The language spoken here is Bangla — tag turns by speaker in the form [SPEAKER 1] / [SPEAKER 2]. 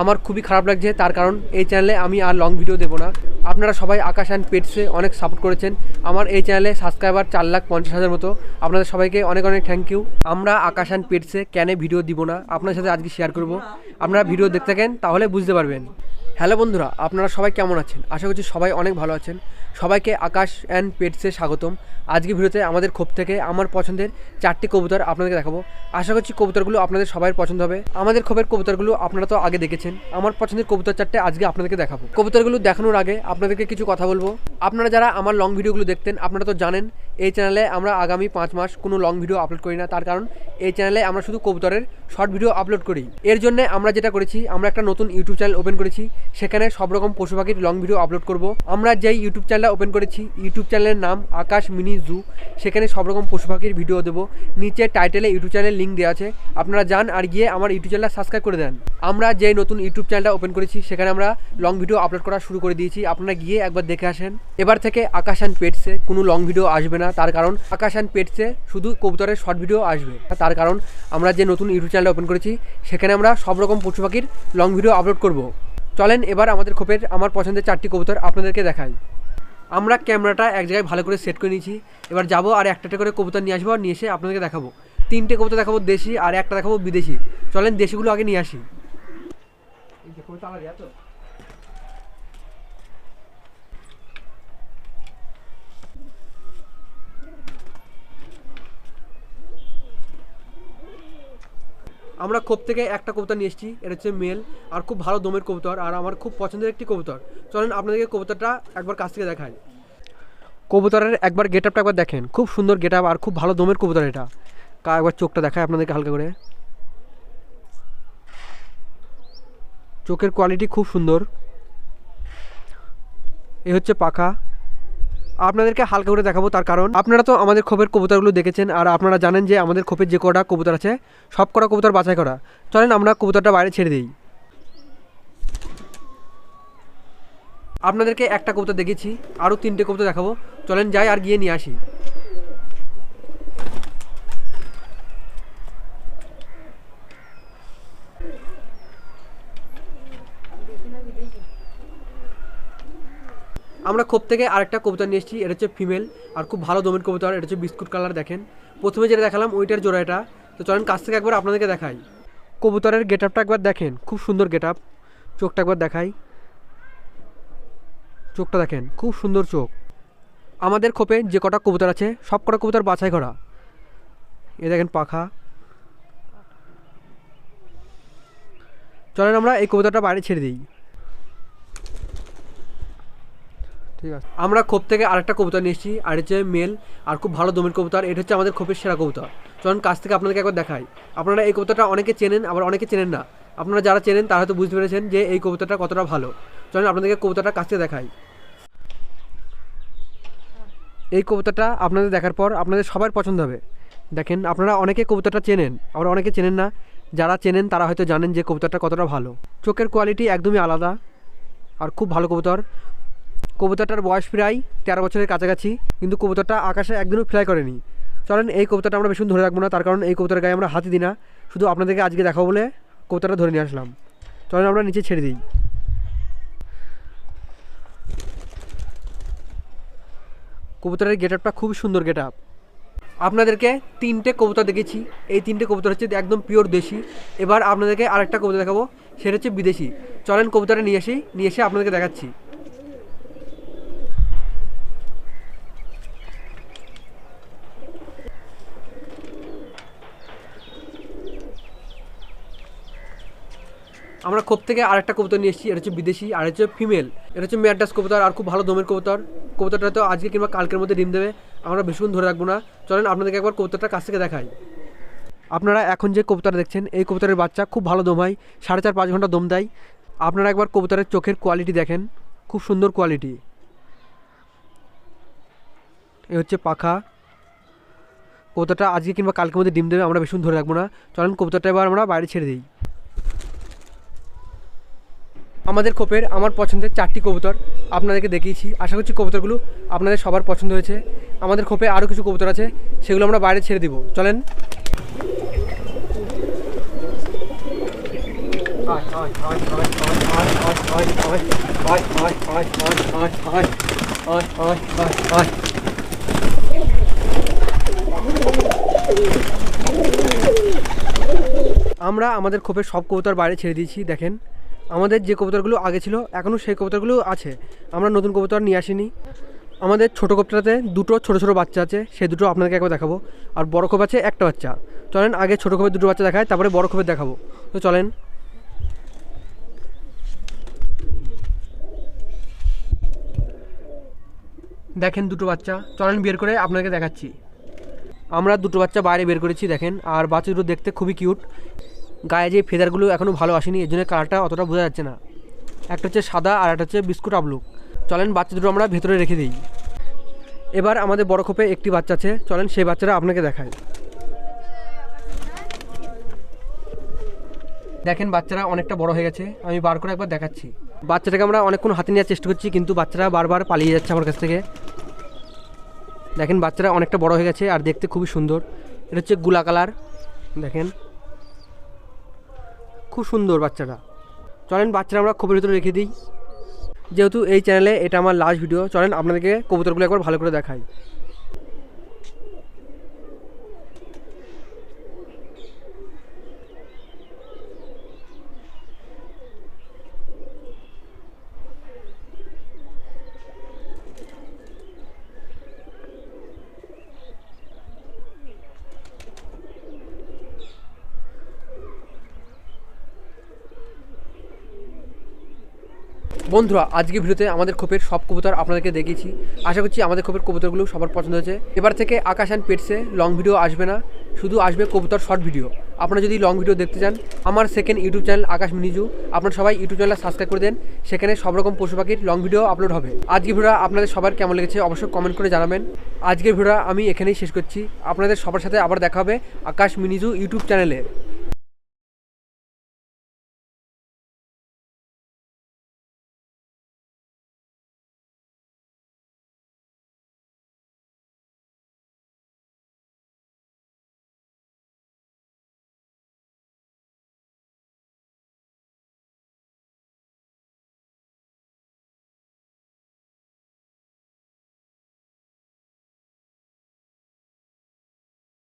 [SPEAKER 1] আমার খুবই খারাপ লাগছে, তার কারণ এই চ্যানেলে আমি আর লং ভিডিও দেবো না। আপনারা সবাই আকাশ অ্যান্ড পেটসে অনেক সাপোর্ট করেছেন। আমার এই চ্যানেলে সাবস্ক্রাইবার চার লাখ পঞ্চাশ হাজার মতো। আপনাদের সবাইকে অনেক অনেক থ্যাংক ইউ আমরা আকাশ অ্যান্ড পেটসে কেন ভিডিও দিব না? আপনার সাথে আজকে শেয়ার করব। আপনারা ভিডিও দেখতে থাকেন, তাহলে বুঝতে পারবেন। হ্যালো বন্ধুরা, আপনারা সবাই কেমন আছেন? আশা করছি সবাই অনেক ভালো আছেন। সবাইকে আকাশ অ্যান্ড পেটসে স্বাগতম। আজকে ভিডিওতে আমাদের খোপ থেকে আমার পছন্দের চারটি কবুতর আপনাদেরকে দেখাবো। আশা করছি কবুতরগুলো আপনাদের সবাই পছন্দ হবে। আমাদের খোপের কবুতরগুলো আপনারা তো আগে দেখেছেন। আমার পছন্দের কবুতর চারটে আজকে আপনাদেরকে দেখাবো। কবুতরগুলো দেখানোর আগে আপনাদেরকে কিছু কথা বলব। আপনারা যারা আমার লং ভিডিওগুলো দেখতেন, আপনারা তো জানেন এই চ্যানেলে আমরা আগামী পাঁচ মাস কোনো লং ভিডিও আপলোড করি না। তার কারণ এই চ্যানেলে আমরা শুধু কবুতরের শর্ট ভিডিও আপলোড করি। এর জন্য আমরা যেটা করেছি, আমরা একটা নতুন ইউটিউব চ্যানেল ওপেন করেছি। সেখানে সব রকম পশু পাখির লং ভিডিও আপলোড করব। আমরা যেই ইউটিউব চ্যানেলটা ওপেন করেছি ইউটিউব চ্যানেলের নাম আকাশ মিনি জু সেখানে সব রকম পশু পাখির ভিডিও দেবো। নিচে টাইটেলে ইউটিউব চ্যানেলের লিঙ্ক দেওয়া আছে। আপনারা যান আর গিয়ে আমার ইউটিউব চ্যানেলটা সাবস্ক্রাইব করে দেন। আমরা যেই নতুন ইউটিউব চ্যানেলটা ওপেন করেছি, সেখানে আমরা লং ভিডিও আপলোড করা শুরু করে দিয়েছি। আপনারা গিয়ে একবার দেখে আসেন। এবার থেকে আকাশ অ্যান্ড পেটসে কোনো লং ভিডিও আসবে না। তার কারণ আকাশ অ্যান্ড পেটসে শুধু কবুতরের শর্ট ভিডিও আসবে। তার কারণ আমরা যে নতুন ইউটিউব চ্যানেল ওপেন করেছি, সেখানে আমরা সব রকম পশু পাখির লং ভিডিও আপলোড করব। চলেন এবার আমাদের খোপের, আমার পছন্দের চারটি কবুতর আপনাদেরকে দেখাই। আমরা ক্যামেরাটা এক জায়গায় ভালো করে সেট করে নিয়েছি। এবার যাব আর একটা করে কবুতর নিয়ে আসব, আর নিয়ে এসে আপনাদেরকে দেখাবো। তিনটে কবুতর দেখাবো দেশি, আর একটা দেখাবো বিদেশি। চলেন দেশিগুলো আগে নিয়ে আসি। আমরা খোপ থেকে একটা কবুতর নিয়ে এসেছি, এটা হচ্ছে মেল, আর খুব ভালো দমের কবুতর, আর আমার খুব পছন্দের একটি কবুতর। চলেন আপনাদেরকে কবুতরটা একবার কাছ থেকে দেখাই। কবুতরের একবার গেট আপটা একবার দেখেন, খুব সুন্দর গেট আপ আর খুব ভালো দমের কবুতর এটা। কা একবার চোখটা দেখায় আপনাদেরকে হালকা করে। চোখের কোয়ালিটি খুব সুন্দর। এ হচ্ছে পাখা। আপনাদেরকে হালকা করে দেখাবো তার কারণ। আপনারা তো আমাদের খোপের কবুতরগুলো দেখেছেন আর আপনারা জানেন যে আমাদের খোপের যে কটা কবুতর আছে, সব কটা কবুতর বাছাই করা। চলেন আমরা কবুতরটা বাইরে ছেড়ে দিই। আপনাদেরকে একটা কবুতর দেখেছি আরও তিনটে কবুতর দেখাবো। চলেন যাই আর গিয়ে নিয়ে আসি। আমরা খোপ থেকে আরেকটা কবুতর নিয়ে এসেছি, এটা হচ্ছে ফিমেল আর খুব ভালো দমের কবুতর, এটা হচ্ছে বিস্কুট কালার দেখেন। প্রথমে যেটা দেখালাম, ওইটার জোড়া এটা। তো চলেন কাছ থেকে একবার আপনাদেরকে দেখাই। কবুতরের গেট আপটা একবার দেখেন, খুব সুন্দর গেট আপ চোখটা একবার দেখাই। চোখটা দেখেন, খুব সুন্দর চোখ। আমাদের খোপে যে কটা কবুতর আছে, সব কটা কবুতর বাছাই করা। এ দেখেন পাখা। চলেন আমরা এই কবুতরটা বাইরে ছেড়ে দিই। ঠিক আছে। আমরা খোপ থেকে আরেকটা কবুতর নিয়ে এসেছি, আর হচ্ছে মেল আর খুব ভালো দমের কবুতর, এটা হচ্ছে আমাদের খোপের সেরা কবুতর। চলুন কাছ থেকে আপনাদেরকে একবার দেখাই। আপনারা এই কবুতরটা অনেকে চেনেন, আবার অনেকে চেনেন না। আপনারা যারা চেনেন, তারা হয়তো বুঝতে পেরেছেন যে এই কবুতরটা কতটা ভালো। চলুন আপনাদেরকে কবুতরটা কাছ থেকে দেখাই। এই কবুতরটা আপনাদের দেখার পর আপনাদের সবার পছন্দ হবে। দেখেন, আপনারা অনেকে কবুতরটা চেনেন, আবার অনেকে চেনেন না। যারা চেনেন, তারা হয়তো জানেন যে কবুতরটা কতটা ভালো। চোখের কোয়ালিটি একদমই আলাদা, আর খুব ভালো কবুতর। কবুতরটার বয়স প্রায় তেরো বছরের কাছাকাছি, কিন্তু কবুতরটা আকাশে একদিনও ফ্লাই করেনি। চলেন, এই কবুতরটা আমরা বেশি ধরে রাখব না, তার কারণ এই কবুতরের গায়ে আমরা হাতি দিই না। শুধু আপনাদেরকে আজকে দেখাবো বলে কবুতরটা ধরে নিয়ে আসলাম। চলেন, আমরা নিচে ছেড়ে দিই। কবুতরের গেট আপটা খুব সুন্দর গেট আপ আপনাদেরকে তিনটে কবুতর দেখেছি। এই তিনটে কবুতর হচ্ছে একদম পিওর দেশি। এবার আপনাদেরকে আরেকটা কবুতর দেখাবো, সেটা হচ্ছে বিদেশি। চলেন, কবুতরটা নিয়ে আসি, নিয়ে এসে আপনাদেরকে দেখাচ্ছি। আমরা খোপ থেকে আরেকটা কবুতর নিয়ে এসেছি, এটা হচ্ছে বিদেশি, আর হচ্ছে ফিমেল এটা হচ্ছে ম্যাডাস কবুতর, আর খুব ভালো দমের কবুতর। কবুতরটা তো আজকে কিংবা কালকের মধ্যে ডিম দেবে, আমরা বেশিক্ষণ ধরে রাখব না। চলেন আপনাদেরকে একবার কবুতরটা কাছ থেকে দেখাই। আপনারা এখন যে কবুতর দেখছেন, এই কবুতরের বাচ্চা খুব ভালো দম হয়, সাড়ে চার, পাঁচ ঘণ্টা দম দেয়। আপনারা একবার কবুতরের চোখের কোয়ালিটি দেখেন, খুব সুন্দর কোয়ালিটি এ হচ্ছে পাখা। কবুতরটা আজকে কিংবা কালকের মধ্যে ডিম দেবে, আমরা বেশিক্ষণ ধরে রাখব না। চলেন কবুতরটা এবার আমরা বাইরে ছেড়ে দিই। আমাদের খোপের আমার পছন্দের চারটি কবুতর আপনাদেরকে দেখিয়েছি। আশা করছি কবুতরগুলো আপনাদের সবার পছন্দ হয়েছে। আমাদের খোপে আরও কিছু কবুতর আছে, সেগুলো আমরা বাইরে ছেড়ে দিব। চলেন। আমরা আমাদের খোপের সব কবুতর বাইরে ছেড়ে দিয়েছি, দেখেন। আমাদের যে কবুতরগুলো আগে ছিল এখনও সেই কবুতরগুলো আছে। আমরা নতুন কবুতর নিয়ে আসিনি। আমাদের ছোটো কবুতরাতে দুটো ছোট ছোট বাচ্চা আছে সেই দুটো আপনাদেরকে একবার দেখাবো। আর বড় খোপ আছে একটা বাচ্চা। চলেন, আগে ছোটো খোপের দুটো বাচ্চা দেখায় তারপরে বড় খোপের দেখাবো। তো চলেন। দেখেন দুটো বাচ্চা। চলেন বের করে আপনাকে দেখাচ্ছি। আমরা দুটো বাচ্চা বাইরে বের করেছি, দেখেন। আর বাচ্চা দুটো দেখতে খুবই কিউট। গায়ে যে ফেদারগুলো এখনও ভালো আসেনি, এর জন্য কালারটা অতটা বোঝা যাচ্ছে না। একটা হচ্ছে সাদা আর একটা হচ্ছে বিস্কুট আবলুক। চলেন বাচ্চা দুটো আমরা ভেতরে রেখে দিই। এবার আমাদের বড় খোপে একটি বাচ্চা আছে। চলেন সেই বাচ্চাটা আপনাকে দেখায় দেখেন বাচ্চারা অনেকটা বড় হয়ে গেছে। আমি বার করে একবার দেখাচ্ছি। বাচ্চাটাকে আমরা অনেকক্ষণ হাতে নেওয়ার চেষ্টা করছি, কিন্তু বাচ্চারা বারবার পালিয়ে যাচ্ছে আমার কাছ থেকে। দেখেন বাচ্চারা অনেকটা বড় হয়ে গেছে আর দেখতে খুবই সুন্দর। এটা হচ্ছে গুলা কালার। দেখেন। খুব সুন্দর বাচ্চাটা। চলেন বাচ্চারা আমরা খবরের ভিতরে রেখে দিই। যেহেতু এই চ্যানেলে এটা আমার লাস্ট ভিডিও চলেন আপনাদেরকে কবুতরগুলো একবার ভালো করে দেখাই। বন্ধুরা আজকে ভিডিওতে আমাদের খোপের সব কবুতর আপনাদেরকে দেখিয়েছি। আশা করছি আমাদের খোপের কবুতরগুলো সবার পছন্দ হয়েছে। এবার থেকে আকাশ অ্যান্ড পেটসে লং ভিডিও আসবে না, শুধু আসবে কবুতর শর্ট ভিডিও আপনারা যদি লং ভিডিও দেখতে চান, আমার সেকেন্ড ইউটিউব চ্যানেল আকাশ মিনিজু, আপনারা সবাই ইউটিউব চ্যানেল সাবস্ক্রাইব করে দেন, সেখানে সব রকম পশু পাখির লং ভিডিও আপলোড হবে। আজকের ভিডিও আপনাদের সবার কেমন লেগেছে অবশ্যই কমেন্ট করে জানাবেন। আজকের ভিডিও আমি এখানেই শেষ করছি। আপনাদের সবার সাথে আবার দেখা হবে আকাশ মিনিজু ইউটিউব চ্যানেলে